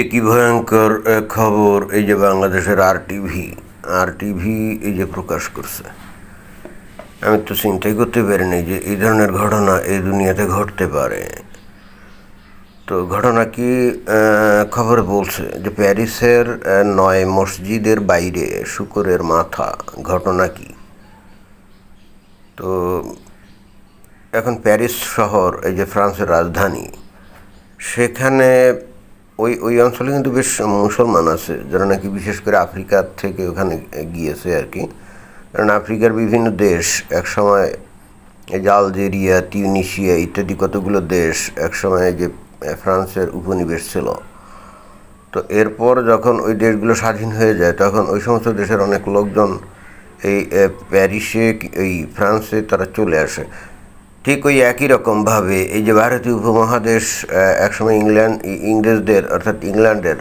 একই ভয়ঙ্কর খবর? এই যে বাংলাদেশের আর টিভি আর টিভি এই যে প্রকাশ করছে। আমি তো চিন্তাই করতে পারিনি যে এই ধরনের ঘটনা এই দুনিয়াতে ঘটতে পারে। তো ঘটনা কি খবরে বলছে যে প্যারিসের নয় মসজিদের বাইরে শুকরের মাথা। ঘটনা কি? তো এখন প্যারিস শহর, এই যে ফ্রান্সের রাজধানী, সেখানে ওই ওই অঞ্চলে কিন্তু বেশ মুসলমান আছে, যারা নাকি বিশেষ করে আফ্রিকার থেকে ওখানে গিয়েছে আর কি। কারণ আফ্রিকার বিভিন্ন দেশ একসময় এই যে আলজেরিয়া টিউনিশিয়া ইত্যাদি কতগুলো দেশ একসময় যে ফ্রান্সের উপনিবেশ ছিল। তো এরপর যখন ওই দেশগুলো স্বাধীন হয়ে যায়, তখন ওই সমস্ত দেশের অনেক লোকজন এই প্যারিসে এই ফ্রান্সে তারা চলে আসে। ঠিক ওই একই রকমভাবে এই যে ভারতীয় উপমহাদেশ একসময় ইংল্যান্ড ইংরেজদের অর্থাৎ ইংল্যান্ডের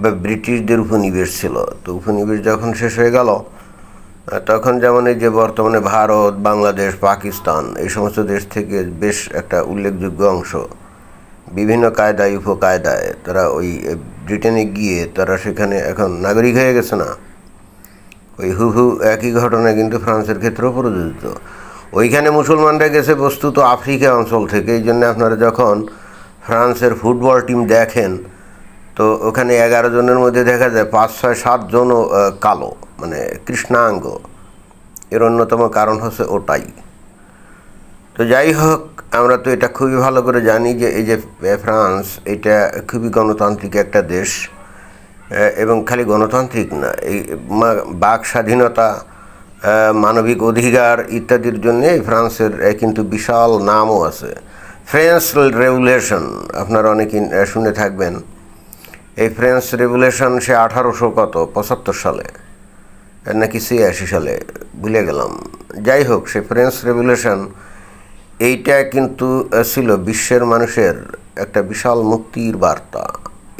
বা ব্রিটিশদের উপনিবেশ ছিল। তো উপনিবেশ যখন শেষ হয়ে গেল তখন যেমন এই যে বর্তমানে ভারত, বাংলাদেশ, পাকিস্তান, এই সমস্ত দেশ থেকে বেশ একটা উল্লেখযোগ্য অংশ, বিভিন্ন কায়দায়, উপকায়দায় তারা ওই ব্রিটেনে গিয়ে তারা সেখানে এখন নাগরিক হয়ে গেছে না। ওই হু হু একই ঘটনা কিন্তু ফ্রান্সের ক্ষেত্রেও প্রযোজিত। ওইখানে মুসলমানরা গেছে বস্তুত আফ্রিকা অঞ্চল থেকে, এই জন্য আপনারা যখন ফ্রান্সের ফুটবল টিম দেখেন, তো ওখানে এগারো জনের মধ্যে দেখা যায় পাঁচ, ছয় সাতজনও কালো মানে কৃষ্ণাঙ্গ। এর অন্যতম কারণ হচ্ছে ওটাই। তো যাই হোক, আমরা তো এটা খুবই ভালো করে জানি যে এই যে ফ্রান্স, এটা খুবই গণতান্ত্রিক একটা দেশ এবং খালি গণতান্ত্রিক না, এই বাক স্বাধীনতা মানবিক অধিকার ইত্যাদির জন্য ফ্রান্সের কিন্তু বিশাল নামও আছে। ফ্রেঞ্চ রেভুলেশন, আপনারা অনেকে শুনে থাকবেন। এই ফ্রেঞ্চ রেভুলেশন সে আঠারোশো কত? পঁচাত্তর সালে নাকি ছিয়াশি সালে, ভুলে গেলাম। যাই হোক, সে ফ্রেঞ্চ রেভুলেশন, এইটা কিন্তু ছিল বিশ্বের মানুষের একটা বিশাল মুক্তির বার্তা।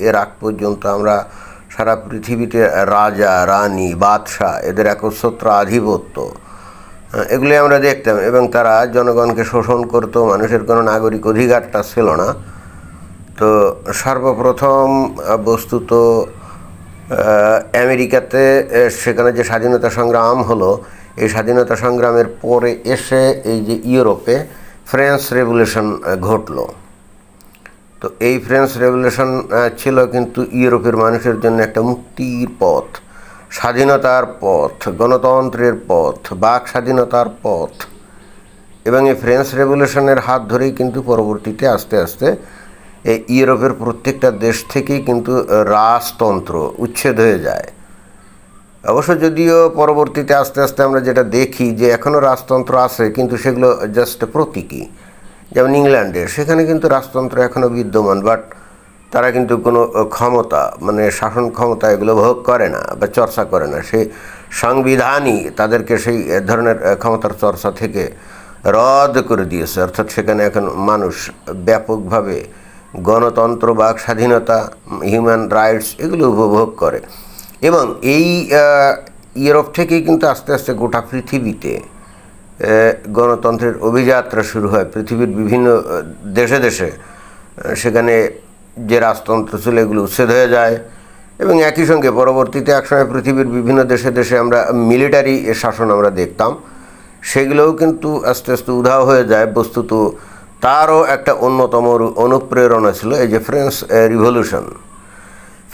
এর আগ পর্যন্ত আমরা সারা পৃথিবীতে রাজা, রানী, বাদশাহ, এদের একচ্ছত্র আধিপত্য। এগুলি আমরা দেখতাম এবং তারা জনগণকে শোষণ করতো, মানুষের কোনো নাগরিক অধিকারটা ছিল না। তো সর্বপ্রথম বস্তুত আমেরিকাতে সেখানে যে স্বাধীনতা সংগ্রাম হলো, এই স্বাধীনতা সংগ্রামের পরে এসে এই যে ইউরোপে ফ্রেঞ্চ রেভলিউশন ঘটলো। তো এই ফ্রেঞ্চ রেভলিউশন ছিল কিন্তু ইউরোপের মানুষের জন্য একটা মুক্তির পথ, স্বাধীনতার পথ, গণতন্ত্রের পথ, বাক স্বাধীনতার পথ। এবং এই ফ্রেঞ্চ রেভলিউশনের হাত ধরেই কিন্তু পরবর্তীতে আস্তে আস্তে এই ইউরোপের প্রত্যেকটা দেশ থেকেই কিন্তু রাজতন্ত্র উচ্ছেদ হয়ে যায়। অবশ্য যদিও পরবর্তীতে আস্তে আস্তে আমরা যেটা দেখি যে এখনও রাজতন্ত্র আছে, কিন্তু সেগুলো জাস্ট প্রতীকী। যেমন ইংল্যান্ডের, সেখানে কিন্তু রাজতন্ত্র এখনও বিদ্যমান বাট তারা কিন্তু কোনো ক্ষমতা মানে শাসন ক্ষমতা এগুলো ভোগ করে না বা চর্চা করে না। সেই সংবিধানই তাদেরকে সেই ধরনের ক্ষমতার চর্চা থেকে রদ করে দিয়েছে। অর্থাৎ সেখানে এখন মানুষ ব্যাপকভাবে গণতন্ত্র, বাক স্বাধীনতা হিউম্যান রাইটস এগুলো উপভোগ করে। এবং এই ইউরোপ থেকেই কিন্তু আস্তে আস্তে গোটা পৃথিবীতে গণতন্ত্রের অভিযাত্রা শুরু হয়। পৃথিবীর বিভিন্ন দেশে দেশে সেখানে যে রাজতন্ত্র ছিল এগুলো উচ্ছেদ হয়ে যায় এবং একই সঙ্গে পরবর্তীতে একসময় পৃথিবীর বিভিন্ন দেশে দেশে আমরা মিলিটারি শাসন আমরা দেখতাম। সেগুলোও কিন্তু আস্তে আস্তে উধাও হয়ে যায়। বস্তুত তারও একটা অন্যতম অনুপ্রেরণা ছিল এই যে ফ্রেঞ্চ রিভলিউশন।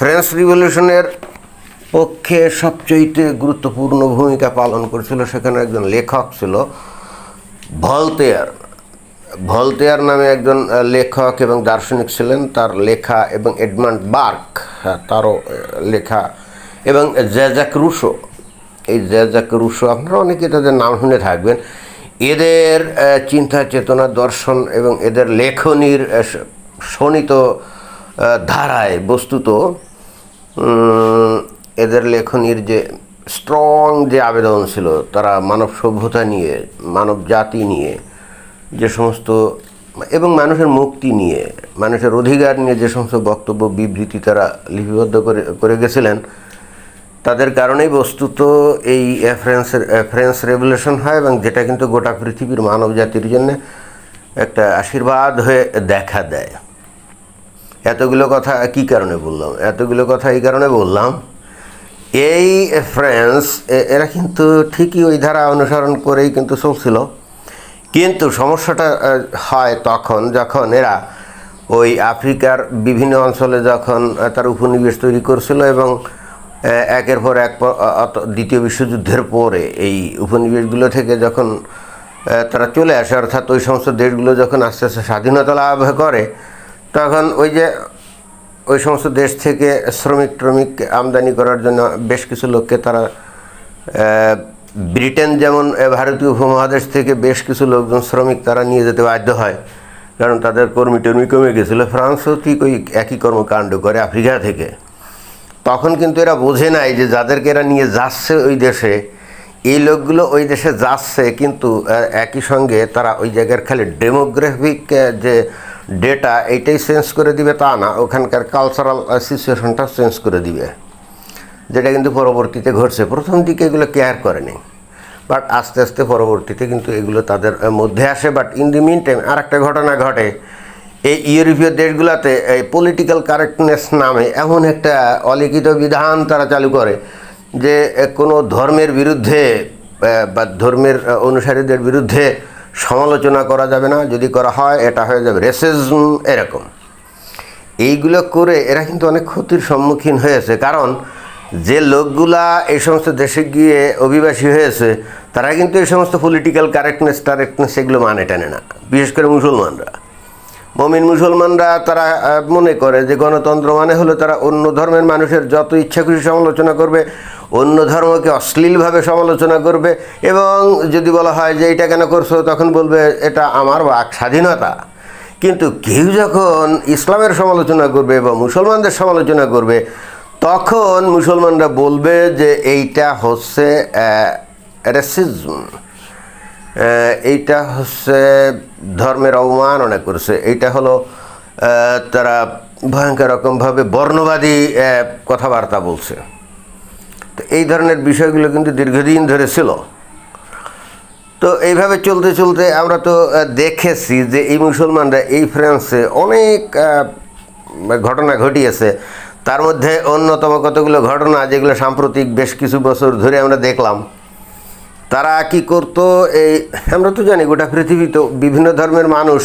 ফ্রেঞ্চ রিভলিউশনের পক্ষে সবচেয়ে গুরুত্বপূর্ণ ভূমিকা পালন করেছিল সেখানে একজন লেখক ছিল ভলতেয়ার। ভলতেয়ার নামে একজন লেখক এবং দার্শনিক ছিলেন। তার লেখা এবং এডমান্ড বার্ক হ্যাঁ, তারও লেখা এবং জ্যাজাক রুশো। এই জ্যাজাক রুশো আপনারা অনেকে তাদের নাম শুনে থাকবেন। এদের চিন্তা চেতনা দর্শন এবং এদের লেখনীর শোণিত ধারায় বস্তুত এদের লেখনীর যে স্ট্রং যে আবেদন ছিল, তারা মানব সভ্যতা নিয়ে, মানব জাতি নিয়ে, যে সমস্ত এবং মানুষের মুক্তি নিয়ে, মানুষের অধিকার নিয়ে যে সমস্ত বক্তব্য, বিবৃতি তারা লিপিবদ্ধ করে করে গেছিলেন, তাদের কারণেই বস্তুত এই ফ্রেন্স ফ্রেন্স রেভলিউশন হয় এবং যেটা কিন্তু গোটা পৃথিবীর মানব জাতির জন্য একটা আশীর্বাদ হয়ে দেখা দেয়। এতগুলো কথা কি কারণে বললাম? এতগুলো কথা এই কারণে বললাম এই ফ্রান্স এরা কিন্তু ঠিকই ওই ধারা অনুসরণ করেই কিন্তু চলছিল। কিন্তু সমস্যাটা হয় তখন যখন এরা ওই আফ্রিকার বিভিন্ন অঞ্চলে যখন তার উপনিবেশ তৈরি করছিল এবং একের পর এক দ্বিতীয় বিশ্বযুদ্ধের পরে এই উপনিবেশগুলো থেকে যখন তারা চলে আসে, অর্থাৎ ওই সমস্ত দেশগুলো যখন আস্তে আস্তে স্বাধীনতা লাভ করে, তখন ওই যে ওই সমস্ত দেশ থেকে শ্রমিক ট্রমিক আমদানি করার জন্য বেশ কিছু লোককে তারা ব্রিটেন যেমন ভারতীয় উপমহাদেশ থেকে বেশ কিছু লোকজন শ্রমিক তারা নিয়ে যেতে বাধ্য হয়। কারণ তাদের কর্মী টর্মী কমে গেছিল। ফ্রান্সও ঠিক ওই একই কর্মকাণ্ড করে আফ্রিকা থেকে। তখন কিন্তু এরা বোঝে নাই যে যাদেরকে এরা নিয়ে যাচ্ছে ওই দেশে, এই লোকগুলো ওই দেশে যাচ্ছে, কিন্তু একই সঙ্গে তারা ওই জায়গার খালি ডেমোগ্রাফিক যে ডেটা এইটাই চেঞ্জ করে দিবে তা না, ওখানকার কালচারাল সিচুয়েশনটা চেঞ্জ করে দিবে। যেটা কিন্তু পরবর্তীতে ঘটছে। প্রথম দিকে এগুলো কেয়ার করেনি। বাট আস্তে আস্তে পরবর্তীতে কিন্তু এগুলো তাদের মধ্যে আসে। But in the mean time আর একটা ঘটনা ঘটে। এই ইউরোপীয় দেশগুলোতে এই পলিটিক্যাল কারেক্টনেস নামে এমন একটা অলিখিত বিধান তারা চালু করে যে কোনো ধর্মের বিরুদ্ধে, বা ধর্মের অনুসারীদের বিরুদ্ধে সমালোচনা করা যাবে না, যদি করা হয় এটা হয়ে যাবে। রেসিজম এরকম। এইগুলো করে এরা কিন্তু অনেক ক্ষতির সম্মুখীন হয়েছে। কারণ যে লোকগুলা এই সমস্ত দেশে গিয়ে অভিবাসী হয়েছে, তারা কিন্তু এই সমস্ত পলিটিক্যাল কারেক্টনেস টারেক্টনেস এগুলো মানে টানে না। বিশেষ করে মুসলমানরা। মমিন মুসলমানরা তারা মনে করে যে গণতন্ত্র মানে হলো তারা অন্য ধর্মের মানুষের যত ইচ্ছা খুশি সমালোচনা করবে, অন্য ধর্মকে অশ্লীলভাবে সমালোচনা করবে এবং যদি বলা হয় যে এটা কেন করছ, তখন বলবে এটা আমার বাক স্বাধীনতা। কিন্তু কেউ যখন ইসলামের সমালোচনা করবে বা মুসলমানদের সমালোচনা করবে, তখন মুসলমানরা বলবে যে এইটা হচ্ছে রেসিজম এইটা হচ্ছে ধর্মের অবমাননা করছে। এইটা হলো তারা ভয়ঙ্কর রকমভাবে বর্ণবাদী কথাবার্তা বলছে। তো এই ধরনের বিষয়গুলো কিন্তু দীর্ঘদিন ধরে ছিল। তো এইভাবে চলতে চলতে আমরা তো দেখেছি যে এই মুসলমানরা এই ফ্রান্সে অনেক ঘটনা ঘটিয়েছে। তার মধ্যে অন্যতম কতগুলো ঘটনা, যেগুলো সাম্প্রতিক বেশ কিছু বছর ধরে আমরা দেখলাম। তারা কি করতো, এই, আমরা তো জানি গোটা পৃথিবী তো বিভিন্ন ধর্মের মানুষ,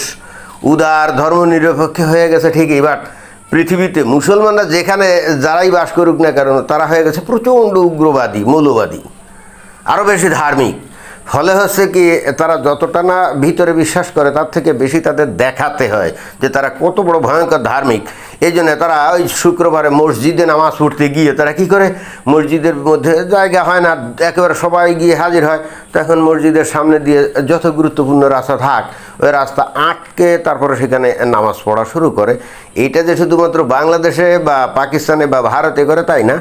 উদার ধর্ম নিরপেক্ষ হয়ে গেছে ঠিকই বাট পৃথিবীতে মুসলমানরা যেখানে যারাই বাস করুক না কারণ তারা হয়ে গেছে প্রচণ্ড উগ্রবাদী, মৌলবাদী, আরও বেশি ধার্মিক। ফলে হচ্ছে কি, তারা যতটা না ভিতরে বিশ্বাস করে, তার থেকে বেশি তাদের দেখাতে হয় যে তারা কত বড় ভয়ঙ্কর ধার্মিক। এই জন্য তারা ওই শুক্রবারে মসজিদে নামাজ পড়তে গিয়ে তারা কি করে? মসজিদের মধ্যে জায়গা হয় না, একেবারে সবাই গিয়ে হাজির হয়। তখন মসজিদের সামনে দিয়ে যত গুরুত্বপূর্ণ রাস্তা থাক, ওই রাস্তা আটকে তারপরে সেখানে নামাজ পড়া শুরু করে। এইটা যে শুধুমাত্র বাংলাদেশে বা পাকিস্তানে বা ভারতে করে তাই না,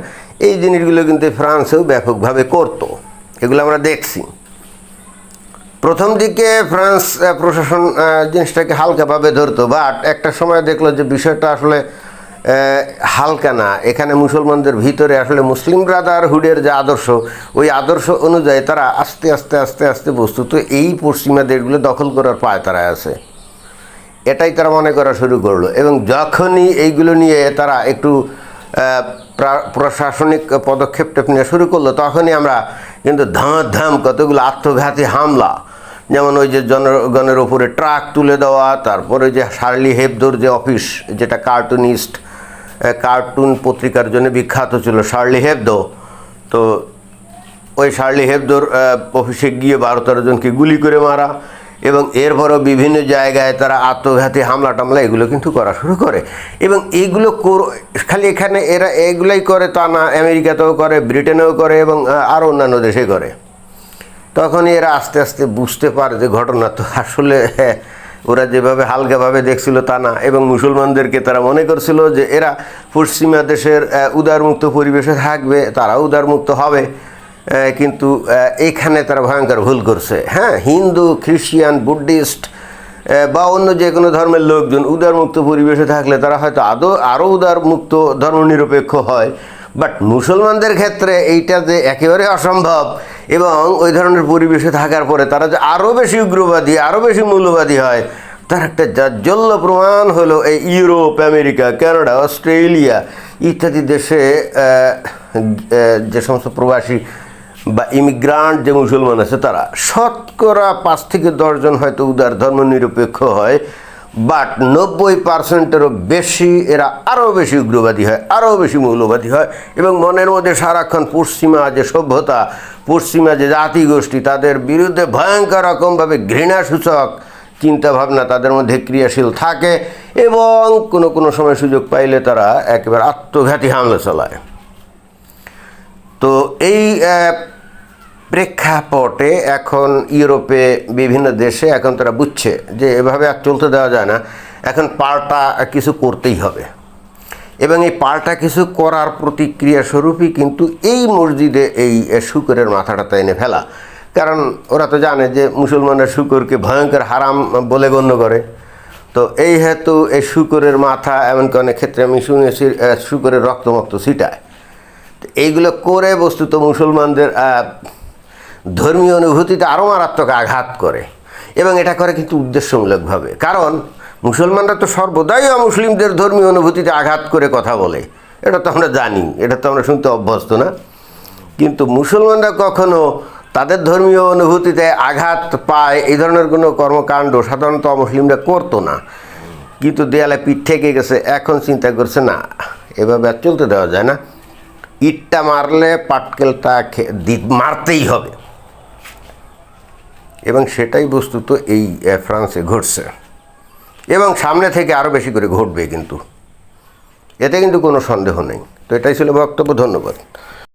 এই জিনিসগুলো কিন্তু ফ্রান্সেও ব্যাপকভাবে করতো। এগুলো আমরা দেখছি। প্রথম দিকে ফ্রান্স প্রশাসন জিনিসটাকে হালকাভাবে ধরতো বাট একটা সময় দেখল যে বিষয়টা আসলে হালকা না। এখানে মুসলমানদের ভিতরে আসলে মুসলিম ব্রাদারহুডের যে আদর্শ, ওই আদর্শ অনুযায়ী তারা আস্তে আস্তে আস্তে আস্তে বস্তুত এই পশ্চিমা দেশগুলো দখল করার পায় তারা আছে। এটাই তারা মনে করা শুরু করল। এবং যখনই এইগুলো নিয়ে তারা একটু প্রশাসনিক পদক্ষেপ নেওয়া শুরু করল, তখনই আমরা কিন্তু ধাম ধাম কতগুলো আত্মঘাতী হামলা যেমন ওই যে জনগণের ওপরে ট্রাক তুলে দেওয়া, তারপরে যে শার্লি হেবদোর যে অফিস, যেটা কার্টুনিস্ট কার্টুন পত্রিকার জন্য বিখ্যাত ছিল, শার্লি হেবদো। তো ওই শার্লি হেবদোর অফিসে গিয়ে বারো তেরো জনকে গুলি করে মারা এবং এরপরও বিভিন্ন জায়গায় তারা আত্মঘাতী হামলা টামলা এগুলো কিন্তু করা শুরু করে। এবং এইগুলো খালি এখানে এরা এগুলাই করে তা না, আমেরিকাতেও করে, ব্রিটেনেও করে এবং আরও অন্যান্য দেশে করে। তখন এরা আস্তে আস্তে বুঝতে পারে যে ঘটনা তো আসলে, ওরা যেভাবে হালকাভাবে দেখছিল তা না। এবং মুসলমানদেরকে তারা মনে করছিল যে এরা পশ্চিমা দেশের উদারমুক্ত পরিবেশে থাকবে তারা উদারমুক্ত হবে কিন্তু এখানে তারা ভয়ঙ্কর ভুল করছে। হ্যাঁ হিন্দু খ্রিস্টিয়ান বুদ্ধিস্ট বা অন্য যে কোনো ধর্মের লোকজন উদারমুক্ত পরিবেশে থাকলে তারা হয়তো আদৌ আরও উদারমুক্ত ধর্মনিরপেক্ষ হয়। বাট মুসলমানদের ক্ষেত্রে এইটা যে একেবারে অসম্ভব এবং ওই ধরনের পরিবেশে থাকার পরে তারা যে আরও বেশি উগ্রবাদী আরও বেশি মূল্যবাদী হয়, তার একটা জাজ্জল্য প্রমাণ হলো এই ইউরোপ, আমেরিকা, কানাডা, অস্ট্রেলিয়া ইত্যাদি দেশে যে সমস্ত প্রবাসী বা ইমিগ্রান্ট যে মুসলমান আছে তারা। শতকরা পাঁচ থেকে দশজন হয়তো উদার ধর্মনিরপেক্ষ হয়। বাট নব্বই পার্সেন্টেরও বেশি, এরা আরও বেশি উগ্রবাদী হয়, আরও বেশি মৌলবাদী হয়। এবং মনের মধ্যে সারাক্ষণ পশ্চিমা যে সভ্যতা, পশ্চিমা যে জাতিগোষ্ঠী, তাদের বিরুদ্ধে ভয়ঙ্কর রকমভাবে ঘৃণাসূচক চিন্তাভাবনা তাদের মধ্যে ক্রিয়াশীল থাকে এবং কোনো কোনো সময় সুযোগ পাইলে তারা একেবারে আত্মঘাতী হামলা চালায়। তো এই প্রেক্ষাপটে এখন ইউরোপে বিভিন্ন দেশে এখন তারা বুঝছে যে এভাবে আর চলতে দেওয়া যায় না। এখন পাল্টা কিছু করতেই হবে। এবং এই পাল্টা কিছু করার প্রতিক্রিয়া স্বরূপই কিন্তু এই মসজিদে এই শুকরের মাথাটাতে এনে ফেলা। কারণ ওরা তো জানে যে মুসলমানরা শুকরকে ভয়ঙ্কর হারাম বলে গণ্য করে। তো এই হেতু এই শুকরের মাথা এমনকি অনেক ক্ষেত্রে আমি শুনেছি শুকরের রক্তমক্ত ছিটায়। তো এইগুলো করে বস্তুত মুসলমানদের ধর্মীয় অনুভূতিতে আরও মারাত্মক আঘাত করে এবং এটা করে কিন্তু উদ্দেশ্যমূলকভাবে। কারণ মুসলমানরা তো সর্বদাই অমুসলিমদের ধর্মীয় অনুভূতিতে আঘাত করে কথা বলে। এটা তো আমরা জানি, এটা তো আমরা শুনতে অভ্যস্ত না। কিন্তু মুসলমানরা কখনো তাদের ধর্মীয় অনুভূতিতে আঘাত পায় এই ধরনের কোনো কর্মকাণ্ড সাধারণত অমুসলিমরা করতো না। কিন্তু দেয়ালে পিঠ থেকে গেছে, এখন চিন্তা করছে, না, এভাবে আর চলতে দেওয়া যায় না। ইটটা মারলে পাটকেলটা মারতেই হবে। এবং সেটাই বস্তুত এই ফ্রান্সে ঘটছে। এবং সামনে থেকে আরও বেশি করে ঘটবে কিন্তু। এতে কিন্তু কোনো সন্দেহ নেই। তো এটাই ছিল বক্তব্য, ধন্যবাদ।